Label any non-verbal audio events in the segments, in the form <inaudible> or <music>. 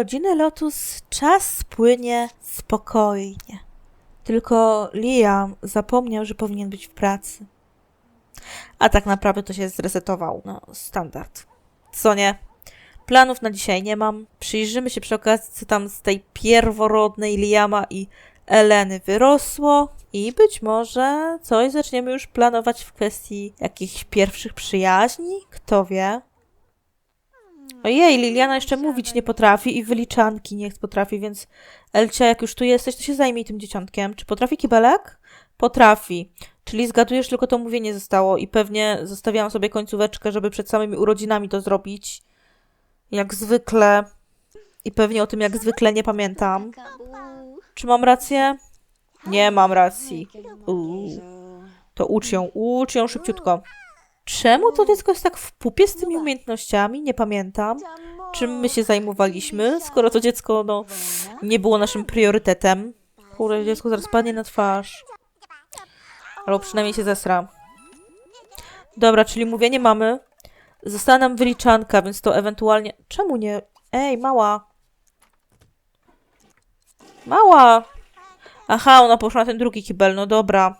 urodziny Lotus czas spłynie spokojnie. Tylko Liam zapomniał, że powinien być w pracy. A tak naprawdę to się zresetował. No, standard. Co nie? Planów na dzisiaj nie mam. Przyjrzymy się przy okazji, co tam z tej pierworodnej Liama i Eleny wyrosło. I być może coś zaczniemy już planować w kwestii jakichś pierwszych przyjaźni. Kto wie? Ojej, Liliana jeszcze mówić nie potrafi i wyliczanki nie potrafi, więc Elcia, jak już tu jesteś, to się zajmij tym dzieciątkiem. Czy potrafi kibelek? Potrafi. Czyli zgadujesz, tylko to mówienie zostało i pewnie zostawiałam sobie końcóweczkę, żeby przed samymi urodzinami to zrobić. Jak zwykle. I pewnie o tym jak zwykle nie pamiętam. Czy mam rację? Nie mam racji. Uuu. To ucz ją, ucz ją szybciutko. Czemu to dziecko jest tak w pupie z tymi umiejętnościami? Nie pamiętam. Czym my się zajmowaliśmy, skoro to dziecko, no, nie było naszym priorytetem. Kurde, dziecko zaraz padnie na twarz. Albo przynajmniej się zesra. Dobra, czyli mówienie mamy. Została nam wyliczanka, więc to ewentualnie... Czemu nie? Ej, mała. Mała! Aha, ona poszła na ten drugi kibel, no dobra.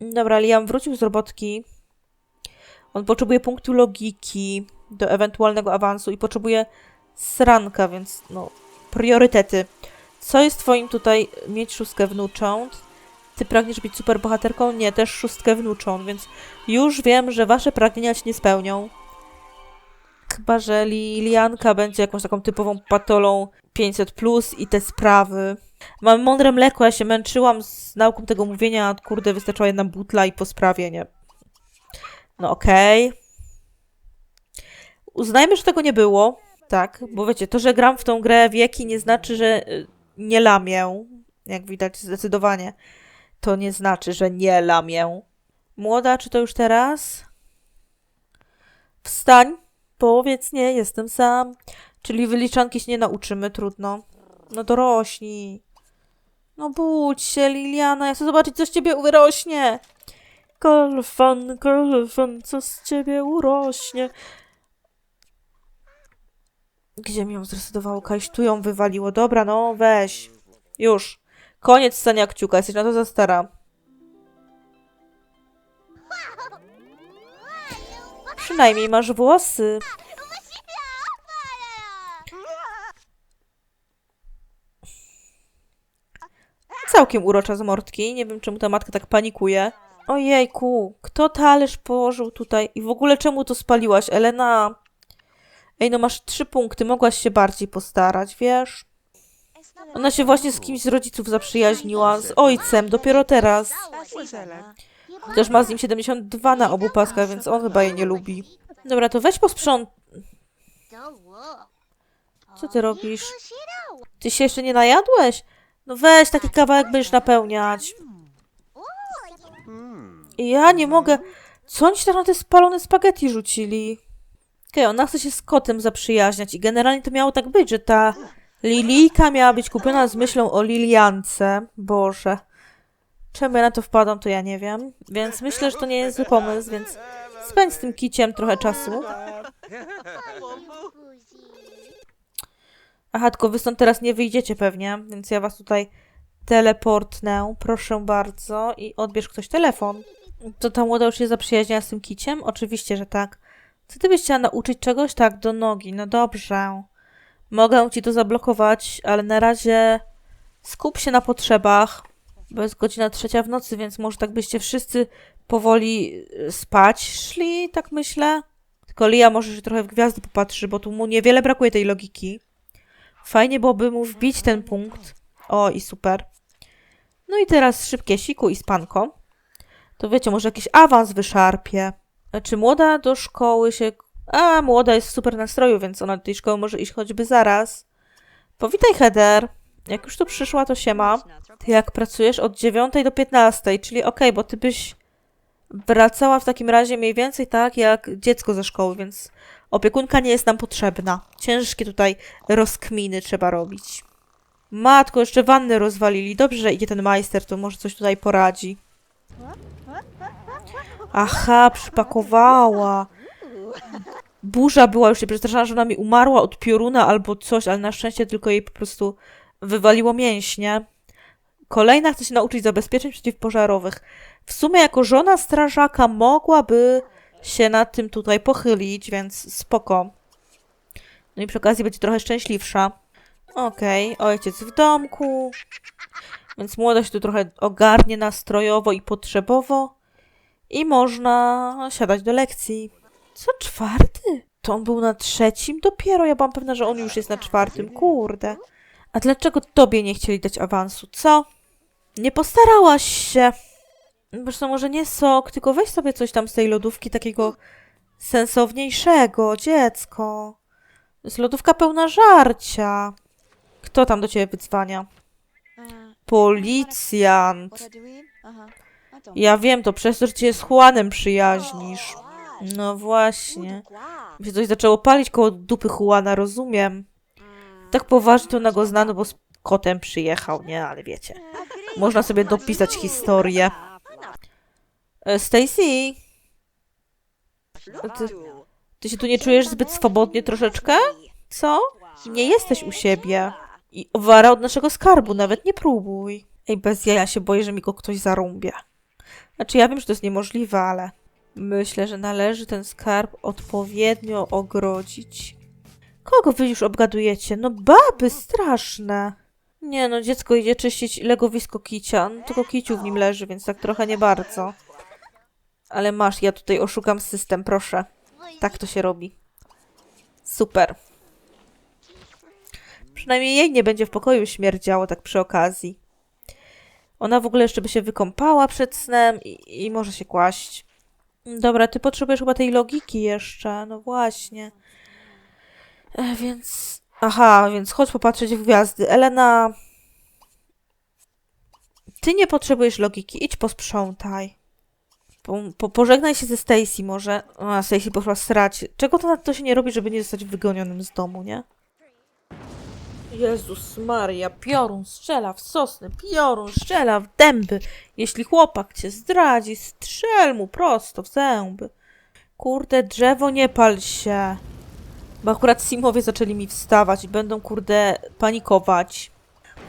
Dobra, Liam wrócił z robotki. On potrzebuje punktu logiki do ewentualnego awansu i potrzebuje sranka, więc no, priorytety. Co jest twoim tutaj mieć szóstkę wnucząt? Ty pragniesz być super bohaterką? Nie, też szóstkę wnucząt, więc już wiem, że wasze pragnienia się nie spełnią. Chyba, że Lilianka będzie jakąś taką typową patolą 500 plus i te sprawy. Mam mądre mleko, ja się męczyłam z nauką tego mówienia, a kurde, wystarczyła jedna butla i po sprawie, nie? No okej. Uznajmy, że tego nie było. Tak, bo wiecie, to, że gram w tą grę wieki nie znaczy, że y, nie lamię. Jak widać zdecydowanie. To nie znaczy, że nie lamię. Młoda, czy to już teraz? Wstań, powiedz nie, jestem sam. Czyli wyliczanki się nie nauczymy, trudno. No dorośnij. No budź się, Liliana, ja chcę zobaczyć, co z ciebie wyrośnie. Kolfan, kolfan, co z ciebie urośnie? Gdzie mi ją zrecydowało? Kaś tu ją wywaliło. Dobra, no weź. Już. Koniec stania kciuka, jesteś na to za stara. Przynajmniej masz włosy. Całkiem urocza z mordki. Nie wiem, czemu ta matka tak panikuje. Ojejku, kto talerz położył tutaj? I w ogóle czemu to spaliłaś, Elena? Ej, no masz trzy punkty, mogłaś się bardziej postarać, wiesz? Ona się właśnie z kimś z rodziców zaprzyjaźniła, z ojcem, dopiero teraz. Chociaż ma z nim 72 na obu paskach, więc on chyba jej nie lubi. Dobra, to weź posprząt... Co ty robisz? Ty się jeszcze nie najadłeś? No weź taki kawałek będziesz napełniać. Ja nie mogę... Co oni tak na te spalone spaghetti rzucili? Okej, ona chce się z kotem zaprzyjaźniać i generalnie to miało tak być, że ta Lilijka miała być kupiona z myślą o Liliance. Boże. Czemu ja na to wpadam, to ja nie wiem. Więc myślę, że to nie jest zły pomysł, więc spędź z tym kiciem trochę czasu. Aha, tylko wy stąd teraz nie wyjdziecie pewnie, więc ja was tutaj teleportnę, proszę bardzo, i odbierz ktoś telefon. To ta młoda już się zaprzyjaźniła z tym kiciem? Oczywiście, że tak. Co ty byś chciała nauczyć czegoś? Tak, do nogi. No dobrze. Mogę ci to zablokować, ale na razie skup się na potrzebach. Bo jest godzina trzecia w nocy, więc może tak byście wszyscy powoli y, spać szli, tak myślę. Tylko Lia może się trochę w gwiazdy popatrzy, bo tu mu niewiele brakuje tej logiki. Fajnie byłoby mu wbić ten punkt. O, i super. No i teraz szybkie siku i spanko. To wiecie, może jakiś awans wyszarpie. Czy młoda do szkoły się... A, młoda jest w super nastroju, więc ona do tej szkoły może iść choćby zaraz. Powitaj, Heather. Jak już tu przyszła, to siema. Ty jak pracujesz od 9 do 15, czyli okej, bo ty byś wracała w takim razie mniej więcej tak jak dziecko ze szkoły, więc opiekunka nie jest nam potrzebna. Ciężkie tutaj rozkminy trzeba robić. Matko, jeszcze wanny rozwalili. Dobrze, że idzie ten majster, to może coś tutaj poradzi. Aha, przypakowała. burza była, już się przestraszałam, że ona mi umarła od pioruna albo coś, ale na szczęście tylko jej po prostu wywaliło mięśnie. Kolejna chce się nauczyć zabezpieczeń przeciwpożarowych. W sumie jako żona strażaka mogłaby się nad tym tutaj pochylić, więc spoko. No i przy okazji będzie trochę szczęśliwsza. Okej, ojciec w domku. Więc młoda się tu trochę ogarnie nastrojowo i potrzebowo. I można siadać do lekcji. Co czwarty? To on był na trzecim dopiero. Ja byłam pewna, że on już jest na czwartym. Kurde. A dlaczego tobie nie chcieli dać awansu? Co? Nie postarałaś się. Zresztą może nie sok, tylko weź sobie coś tam z tej lodówki takiego sensowniejszego, dziecko. To jest lodówka pełna żarcia. Kto tam do ciebie wydzwania? Policjant. Ja wiem, to przez to, że cię z Juanem przyjaźnisz. No właśnie. Mi się coś zaczęło palić koło dupy Juana, rozumiem. Tak poważnie to na go znano, bo z kotem przyjechał, nie? Ale wiecie. Można sobie dopisać historię. E, Stacy, ty, ty się tu nie czujesz zbyt swobodnie troszeczkę? Co? Nie jesteś u siebie. I wara od naszego skarbu, nawet nie próbuj. Ej, bez jaja się boję, że mi go ktoś zarąbie. Znaczy, ja wiem, że to jest niemożliwe, ale myślę, że należy ten skarb odpowiednio ogrodzić. Kogo wy już obgadujecie? No baby straszne. Nie no, dziecko idzie czyścić legowisko kicia. No, tylko kiciu w nim leży, więc tak trochę nie bardzo. Ale masz, ja tutaj oszukam system, proszę. Tak to się robi. Super. Przynajmniej jej nie będzie w pokoju śmierdziało tak przy okazji. Ona w ogóle jeszcze by się wykąpała przed snem i, i może się kłaść. Dobra, ty potrzebujesz chyba tej logiki jeszcze. No właśnie. E, więc... Aha, więc chodź popatrzeć w gwiazdy. Elena... Ty nie potrzebujesz logiki. Idź posprzątaj. Po, po, pożegnaj się ze Stacy może. A, Stacy poszła srać. Czego to, to się nie robi, żeby nie zostać wygonionym z domu, nie? Jezus Maria, piorun strzela w sosny, piorun strzela w dęby. Jeśli chłopak cię zdradzi, strzel mu prosto w zęby. Kurde, drzewo, nie pal się. Bo akurat Simowie zaczęli mi wstawać i będą, kurde, panikować.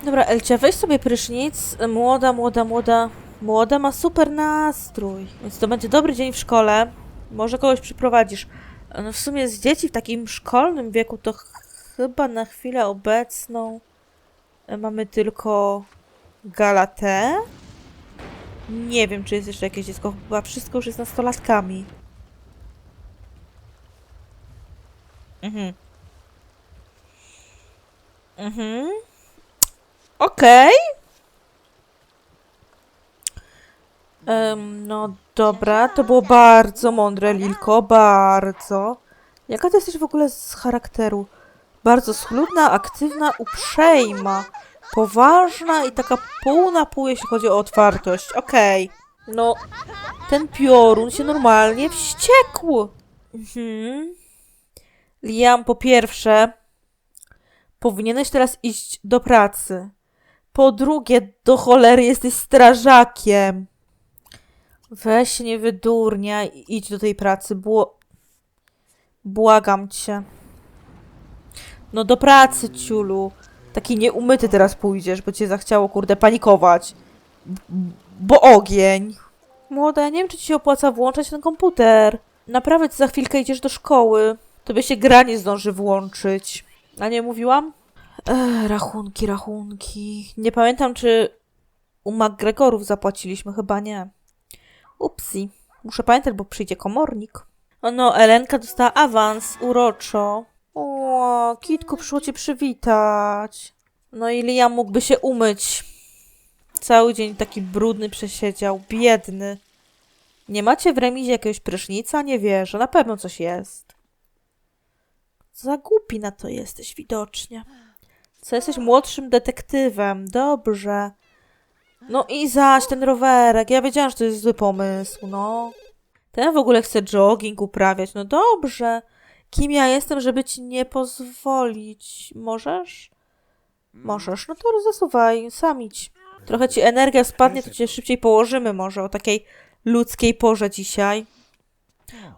Dobra, Elcia, weź sobie prysznic. Młoda, młoda, młoda. Młoda ma super nastrój. Więc to będzie dobry dzień w szkole. Może kogoś przyprowadzisz. No w sumie z dzieci w takim szkolnym wieku to chyba na chwilę obecną e, mamy tylko Galatę. Nie wiem, czy jest jeszcze jakieś dziecko. Chyba wszystko już jest nastolatkami. Mhm. Mhm. Okej. Em, no dobra, to było bardzo mądre, Lilko, bardzo. Jaka ty jesteś w ogóle z charakteru? Bardzo schludna, aktywna, uprzejma, poważna i taka pół na pół, jeśli chodzi o otwartość. Okej. No, ten piorun się normalnie wściekł. Mhm. Liam, po pierwsze, powinieneś teraz iść do pracy. Po drugie, do cholery jesteś strażakiem. Weź nie wydurnia i idź do tej pracy. Bło... Błagam cię. No do pracy, ciulu. Taki nieumyty teraz pójdziesz, bo cię zachciało, kurde, panikować. Bo ogień. Młoda, ja nie wiem, czy ci się opłaca włączać ten komputer. Naprawdę, ty za chwilkę idziesz do szkoły. Tobie się gra nie zdąży włączyć. A nie mówiłam? Ech, rachunki, rachunki. Nie pamiętam, czy u McGregorów zapłaciliśmy. Chyba nie. Upsi. Muszę pamiętać, bo przyjdzie komornik. No, Elenka dostała awans uroczo. O, Kitku przyszło cię przywitać. No i Liam mógłby się umyć. Cały dzień taki brudny przesiedział, biedny. Nie macie w remizie jakiegoś prysznica? Nie wierzę, na pewno coś jest. Za głupi na to jesteś widocznie. Co, jesteś młodszym detektywem, dobrze. No i zaś ten rowerek, ja wiedziałam, że to jest zły pomysł, no. Ten w ogóle chce jogging uprawiać, no dobrze. Kim ja jestem, żeby ci nie pozwolić? Możesz? Możesz, no to zasuwaj, sam idź. Trochę ci energia spadnie, to cię szybciej położymy może o takiej ludzkiej porze dzisiaj.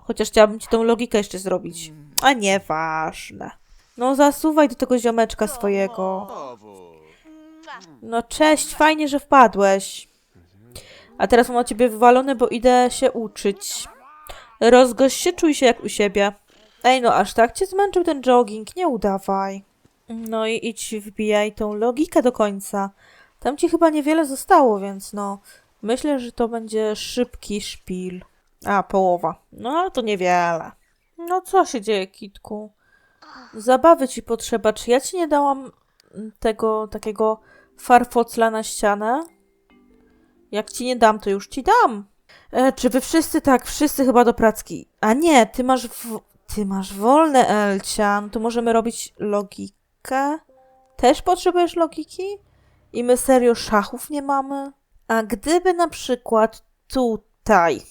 Chociaż chciałabym ci tą logikę jeszcze zrobić. A nieważne. No zasuwaj do tego ziomeczka swojego. No cześć, fajnie, że wpadłeś. A teraz mam o ciebie wywalone, bo idę się uczyć. Rozgość się, czuj się jak u siebie. Ej, no aż tak cię zmęczył ten jogging, nie udawaj. No i idź wbijaj tą logikę do końca. Tam ci chyba niewiele zostało, więc no... Myślę, że to będzie szybki szpil. A, połowa. No, ale to niewiele. No, co się dzieje, Kitku? Zabawy ci potrzeba. Czy ja ci nie dałam tego takiego farfocla na ścianę? Jak ci nie dam, to już ci dam. E, czy wy wszyscy tak, wszyscy chyba do pracki. A nie, ty masz w... ty masz wolne, Elcian. To możemy robić logikę? Też potrzebujesz logiki? I my serio szachów nie mamy? A gdyby na przykład tutaj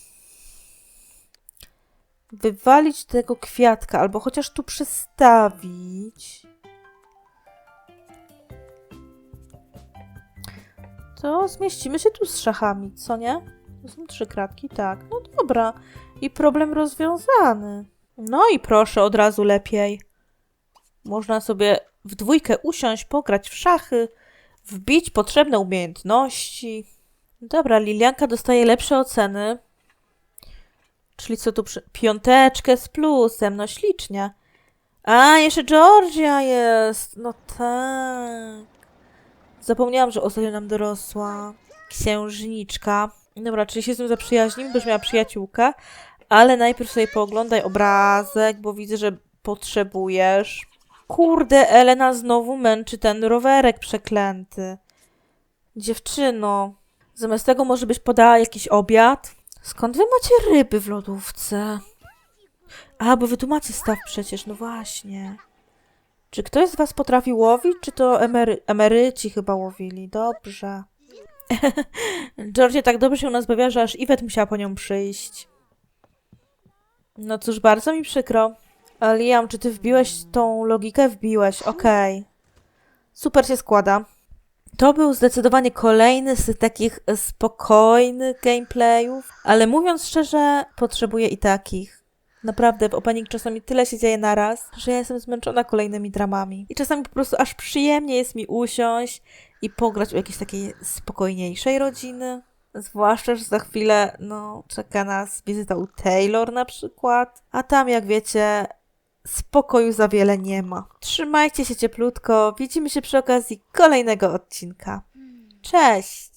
wywalić tego kwiatka, albo chociaż tu przestawić, to zmieścimy się tu z szachami, co nie? To są trzy kratki, tak. No dobra. I problem rozwiązany. No i proszę, od razu lepiej. Można sobie w dwójkę usiąść, pograć w szachy, wbić potrzebne umiejętności. Dobra, Lilianka dostaje lepsze oceny. Czyli co tu przy... Piąteczkę z plusem, no ślicznie. A, jeszcze Georgia jest. No tak. Zapomniałam, że ostatnio nam dorosła księżniczka. Dobra, czyli się z nią zaprzyjaźnimy, będziesz miała przyjaciółkę. Ale najpierw sobie pooglądaj obrazek, bo widzę, że potrzebujesz. Kurde, Elena znowu męczy ten rowerek przeklęty. Dziewczyno, zamiast tego może byś podała jakiś obiad? Skąd wy macie ryby w lodówce? A, bo wy tu macie staw przecież, no właśnie. Czy ktoś z was potrafi łowić, czy to emery emeryci chyba łowili? Dobrze. <laughs> Georgia tak dobrze się u nas bawia, że aż Iwet musiała po nią przyjść. No cóż, bardzo mi przykro. Liam, czy ty wbiłeś tą logikę? Wbiłeś, okej. Super się składa. To był zdecydowanie kolejny z takich spokojnych gameplayów, ale mówiąc szczerze, potrzebuję i takich. Naprawdę, w opening czasami tyle się dzieje naraz, że ja jestem zmęczona kolejnymi dramami. I czasami po prostu aż przyjemnie jest mi usiąść i pograć u jakiejś takiej spokojniejszej rodziny. Zwłaszcza, że za chwilę, no, czeka nas wizyta u Taylor na przykład. A tam, jak wiecie, spokoju za wiele nie ma. Trzymajcie się cieplutko. Widzimy się przy okazji kolejnego odcinka. Cześć!